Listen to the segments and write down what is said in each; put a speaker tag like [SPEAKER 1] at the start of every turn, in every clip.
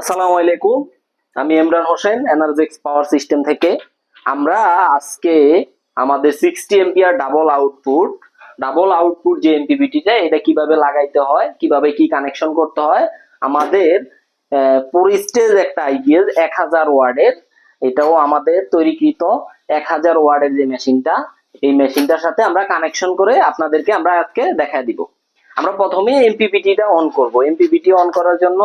[SPEAKER 1] আসসালামু আলাইকুম। আমি Imran Hossain Energex power system থেকে। আমরা আজকে আমাদের sixty ampere double output double output যে এমপিবিটিটা এটা কীভাবে লাগাইতে হয়, কীভাবে কি কানেকশন করতে হয়, আমাদের পরিস্টেজ একটা আইপিএস এক হাজার ওয়ার্ডের, এটাও আমাদের তৈরিকৃত এক হাজার ওয়ার্ডের যে মেশিনটা এই মেশিনটার সাথে আমরা কানেকশন করে আপনাদেরকে আমরা আজকে দেখা দিব। আমরা প্রথমে এমপিপিটিটা অন করব। এমপিপিটি অন করার জন্য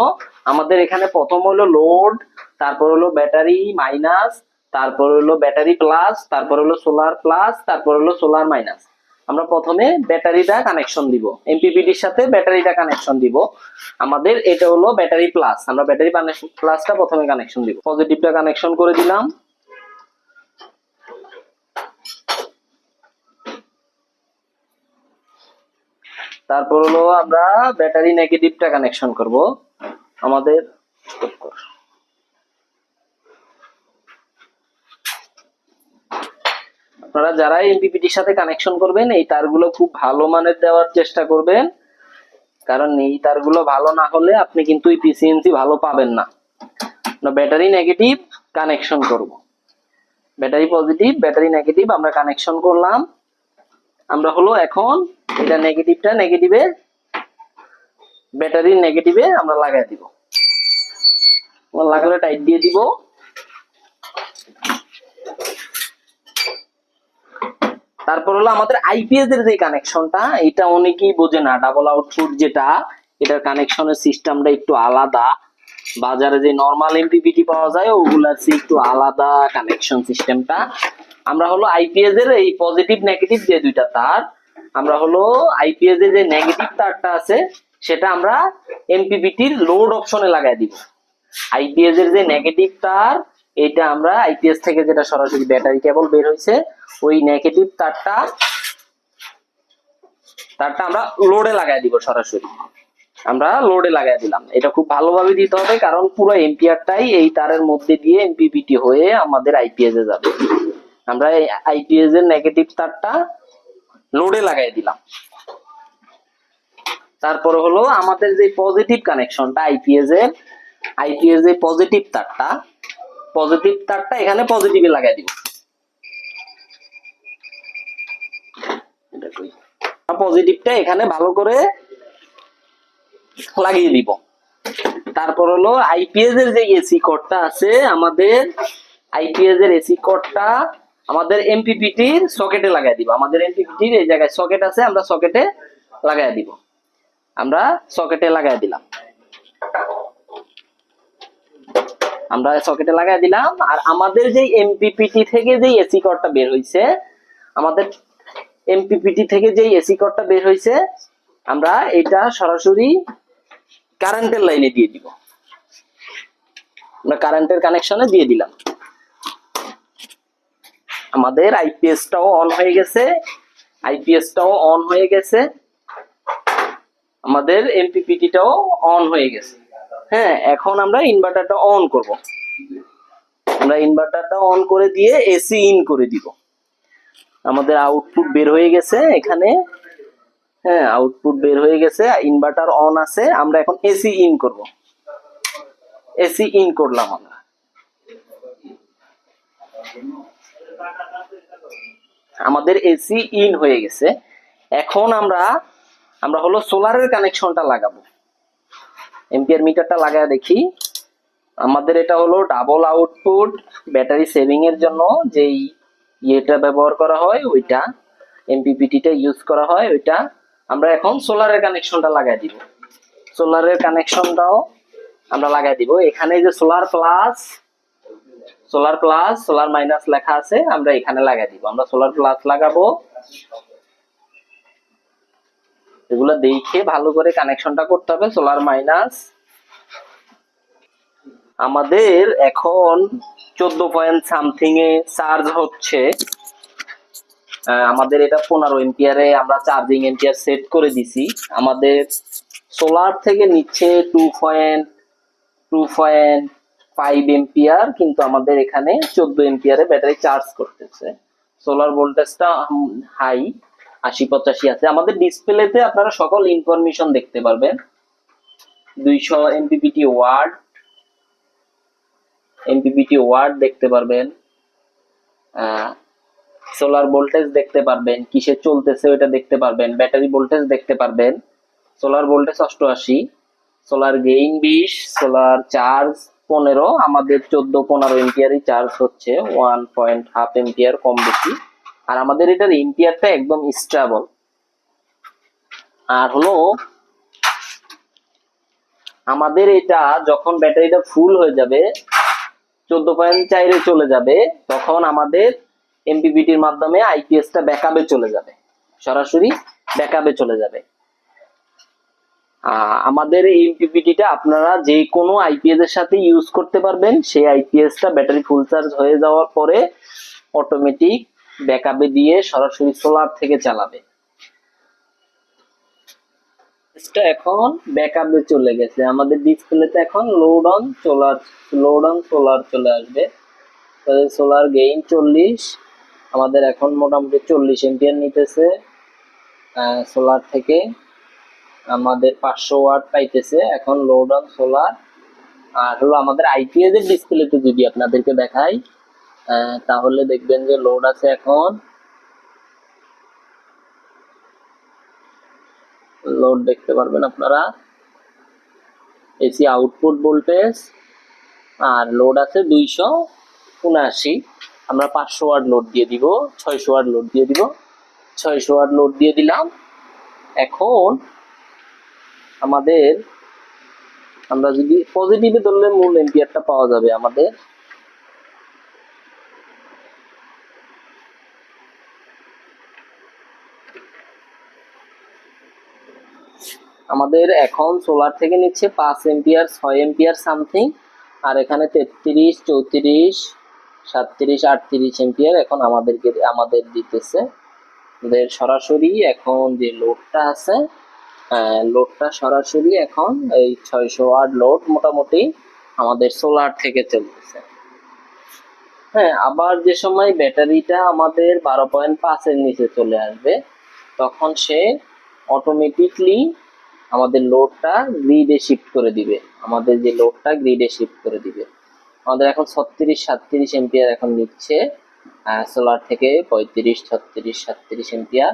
[SPEAKER 1] আমাদের এখানে প্রথম হলো লোড তারপর হলো ব্যাটারি মাইনাস তারপর হলো ব্যাটারি প্লাস তারপর হলো সোলার প্লাস তারপর হলো সোলার মাইনাস আমরা প্রথমে ব্যাটারিটা কানেকশন দিব। এমপিপিটির সাথে ব্যাটারিটা কানেকশন দিব। আমাদের এটা হলো ব্যাটারি প্লাস আমরা ব্যাটারি প্লাসটা প্রথমে কানেকশন দিব। পজিটিভটা কানেকশন করে দিলাম। তারপর হলো আমরা ব্যাটারি নেগেটিভটা কানেকশন করব। আমাদের আপনারা যারা এমপিপিটির সাথে কানেকশন করবেন, এই তারগুলো খুব ভালো মানের দেওয়ার চেষ্টা করবেন। কারণ এই তারগুলো ভালো না হলে আপনি কিন্তু ইফিসিয়েন্সি ভালো পাবেন না। ব্যাটারি নেগেটিভ কানেকশন করব। ব্যাটারি পজিটিভ ব্যাটারি নেগেটিভ আমরা কানেকশন করলাম। আমরা হলো এখন এটা নেগেটিভটা নেগেটিভে ব্যাটারি নেগেটিভে আমরা লাগাই দিব। লাগালে টাইট দিয়ে দিব। তারপর হলো আমাদের আইপিএস এর যে কানেকশনটা এটা অনেকেই বোঝে না। ডাবল আউটপুট যেটা, এটার কানেকশনের সিস্টেমটা একটু আলাদা। বাজারে যে নর্মাল এমপিপিটি পাওয়া যায়, ওগুলার চেয়ে একটু আলাদা কানেকশন সিস্টেমটা আমরা হলো আইপিএস এর এই পজিটিভ নেগেটিভ যে দুইটা তার, আমরা হলো আইপিএস এর যে নেগেটিভ তারটা আছে সেটা আমরা এমপিপিটির লোড অপশনে লাগাই দিব। আইপিএস এর যে নেগেটিভ তার, এটা আমরা আইপিএস থেকে যেটা সরাসরি ব্যাটারি কেবল বের হয়েছে ওই নেগেটিভ তারটা তারটা আমরা লোডে লাগাই দিব সরাসরি। আমরা লোডে লাগাই দিলাম। এটা খুব ভালোভাবে দিতে হবে, কারণ পুরো এম্পিয়ারটাই এই তারের মধ্যে দিয়ে এমপিপিটি হয়ে আমাদের আইপিএস এ যাবে। আমরা আইপিএস এর নেগেটিভ তারটা লোডে লাগাই দিলাম। তারপরে হলো আমাদের যে পজিটিভ কানেকশনটা আইপিএস এর আইপিএস এর পজিটিভ তারটা পজিটিভ তারটা এখানে পজিটিভে লাগাই দিব। পজিটিভটা এখানে ভালো করে লাগিয়ে দিব। তারপর হলো আইপিএস এর যে এসি কোডটা আছে, আমাদের আইপিএস এর এসি কোডটা আমাদের এমপিপিটির সকেটে লাগাই দিব। আমাদের এমপিপিটির এই জায়গায় সকেট আছে, আমরা সকেটে লাগাই দিব। আমরা সকেটে লাগাই দিলাম। আমরা সকেটে লাগাই দিলাম, আর আমাদের যে এমপিপিটি থেকে যে এসি কোডটা বের হইছে, আমাদের এমপিপিটি থেকে যে এসি কোডটা বের হইছে, আমরা এটা সরাসরি কারেন্টের লাইনে দিয়ে দিব। আমরা কারেন্টের কানেকশনে দিয়ে দিলাম। আমাদের আইপিএসটাও অন হয়ে গেছে আইপিএসটাও অন হয়ে গেছে। আমাদের এমপিপিটিটাও অন হয়ে গেছে। হ্যাঁ এখন আমরা ইনভার্টারটা অন করব। আমরা ইনভার্টারটা অন করে দিয়ে এসি ইন করে দিব। আমাদের আউটপুট বের হয়ে গেছে এখানে। হ্যাঁ আউটপুট বের হয়ে গেছে ইনভার্টার অন আছে, আমরা এখন এসি ইন করব। এসি ইন করলাম আমরা। আমাদের এসি ইন হয়ে গেছে। এখন আমরা আমরা হলো সোলারের কানেকশনটা লাগাবো। এম্পিয়ার মিটারটা লাগায় দেখি। আমাদের এটা হলো ডাবল আউটপুট ব্যাটারি সেভিং এর জন্য যেই ইয়েটা ব্যবহার করা হয়, ওইটা এমপিপিটিটা ইউজ করা হয়, ওইটা আমরা এখন সোলারের কানেকশনটা লাগাই দিব। সোলারের কানেকশনটাও আমরা লাগাই দিব। এখানে যে solar plus solar plus solar minus লেখা আছে, আমরা এখানে লাগাই দিব। আমরা সোলার প্লাস লাগাবো। এগুলো দেখে ভালো করে কানেকশনটা করতে হবে সোলার মাইনাস আমাদের এখন চোদ্দ পয়েন্ট সামথিং এ চার্জ হচ্ছে। আমাদের এটা পনেরো এম্পিয়ারে আমরা চার্জিং এম্পিয়ার সেট করে দিছি। আমাদের সোলার থেকে নিচ্ছে two point two point five ampere কিন্তু আমাদের এখানে চোদ্দ এম্পিয়ারে ব্যাটারি চার্জ করতেছে। সোলার ভোল্টেজটা হাই আশি পঁচাশি আছে। আমাদের ডিসপ্লেতে আপনারা সকল ইনফরমেশন দেখতে পারবেন। দুইশো এমপিপিটি ওয়ার্ড এমপিপিটি ওয়ার্ড দেখতে পারবেন। সোলার ভোল্টেজ দেখতে পারবেন, কিসে চলতেছে ওটা দেখতে পারবেন ব্যাটারি ভোল্টেজ দেখতে পারবেন। সোলার ভোল্টেজ অষ্টআশি সোলার গেইন বিশ সোলার চার্জ পনেরো, আমাদের চোদ্দ পনেরো এম্পিয়ারই চার্জ হচ্ছে ওয়ান পয়েন্ট হাফ এম্পিয়ার কম বেশি। আর আমাদের এটার এম্পিয়ারটা একদম স্টেবল আর হলো, আমাদের এটা যখন ব্যাটারিটা ফুল হয়ে যাবে, চোদ্দ পয়েন্ট চাইরে চলে যাবে, তখন আমাদের এমপিপিটির মাধ্যমে আইপিএসটা ব্যাকআপে চলে যাবে। সরাসরি ব্যাকআপে চলে যাবে। আমাদের এই এমপিপিটিটা আপনারা যে কোনো আইপিএস এর সাথে ইউজ করতে পারবেন। সেই আইপিএসটা ব্যাটারি ফুল চার্জ হয়ে যাওয়ার পরে অটোমেটিক ব্যাকআপে দিয়ে সরাসরি সোলার থেকে চালাবে। এখন ব্যাকআপে চলে গেছে। আমাদের ডিসপ্লেতে এখন load on solar load on solar চলে আসবে। সোলার গেইন চল্লিশ, আমাদের এখন মোটামুটি চল্লিশ এম্পিয়ার নিতেছে। সোলার থেকে আমাদের পাঁচশো ওয়াট পাইতেছে এখন লোড অন সোলার আর হলো আমাদের আইপিএস এর ডিসপ্লেতে যদি আপনাদেরকে দেখাই তাহলে দেখবেন যে লোড আছে এখন লোড দেখতে পারবেন আপনারা। এসি আউটপুট ভোল্টেজ আর লোড আছে দুইশো উনআশি। আমরা পাঁচশো ওয়াট লোড দিয়ে দিব, ছয়শো ওয়াট লোড দিয়ে দিব। ছয়শো ওয়াট লোড দিয়ে দিলাম। এখন আমাদের, আমরা যদি পজিটিভে ধরলে মূল এম্পিয়ারটা পাওয়া যাবে আমাদের আমাদের এখন সোলার থেকে নিচ্ছে পাঁচ এম্পিয়ার ছয় এম্পিয়ার সামথিং আর এখানে তেত্রিশ, চৌত্রিশ, সাতত্রিশ, আটত্রিশ এম্পিয়ার এখন আমাদেরকে, আমাদের দিতেছে। আমাদের সরাসরি এখন যে লোডটা আছে লোডটা সরাসরি এখন এই ছয়শো আট লোড মোটামুটি আমাদের সোলার থেকে চলতেছে। হ্যাঁ আবার যে সময় ব্যাটারিটা আমাদের বারো পয়েন্ট পাঁচের নিচে চলে আসবে, তখন সে অটোমেটিকলি আমাদের লোডটা গ্রিডে শিফট করে দিবে। আমাদের যে লোডটা গ্রিডে শিফট করে দিবে। আমাদের এখন ছত্রিশ, সাতত্রিশ এম্পিয়ার এখন নিচ্ছে সোলার থেকে পঁয়ত্রিশ, ছত্রিশ, সাতত্রিশ এম্পিয়ার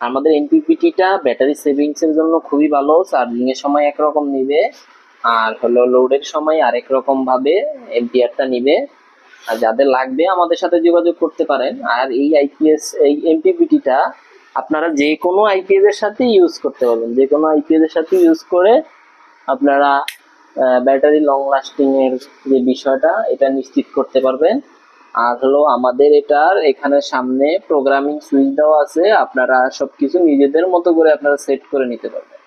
[SPEAKER 1] আমাদের এনপিপিটিটা ব্যাটারি সেভিংসের জন্য খুবই ভালো চার্জিং এর সময় একরকম নিবে, আর হলো লোডের সময় আরেক রকম ভাবে এম্পিয়ারটা নিবে। আর যাদের লাগবে আমাদের সাথে যোগাযোগ করতে পারেন। আর এই আইপিএস এই এমপিপিটিটা আপনারা যে কোনো আইপিএস এর সাথে ইউজ করতে পারবেন। যে কোনো আইপিএস এর সাথে ইউজ করে আপনারা ব্যাটারি লং লাস্টিং এর যে বিষয়টা, এটা নিশ্চিত করতে পারবেন। আর হলো আমাদের এটার এখানে সামনে প্রোগ্রামিং সুইচ দেওয়া আছে। আপনারা সবকিছু নিজেদের মতো করে আপনারা সেট করে নিতে পারবেন।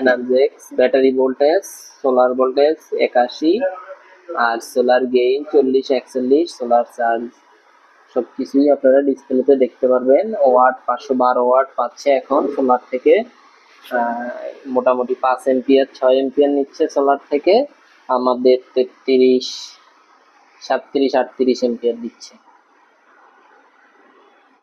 [SPEAKER 1] Energex battery voltage solar voltage একাশি, আর সোলার গেইন চল্লিশ, একচল্লিশ সোলার চার্জ সবকিছুই আপনারা ডিসপ্লেতে দেখতে পারবেন। ওয়াট পাঁচশো বারো ওয়াট পাচ্ছে এখন সোলার থেকে। মোটামুটি পাঁচ এম্পিয়ার ছয় এমপিয়ার নিচ্ছে সোলার থেকে। আমাদের তেত্রিশ, সাতত্রিশ, আটত্রিশ এম্পিয়ার দিচ্ছে।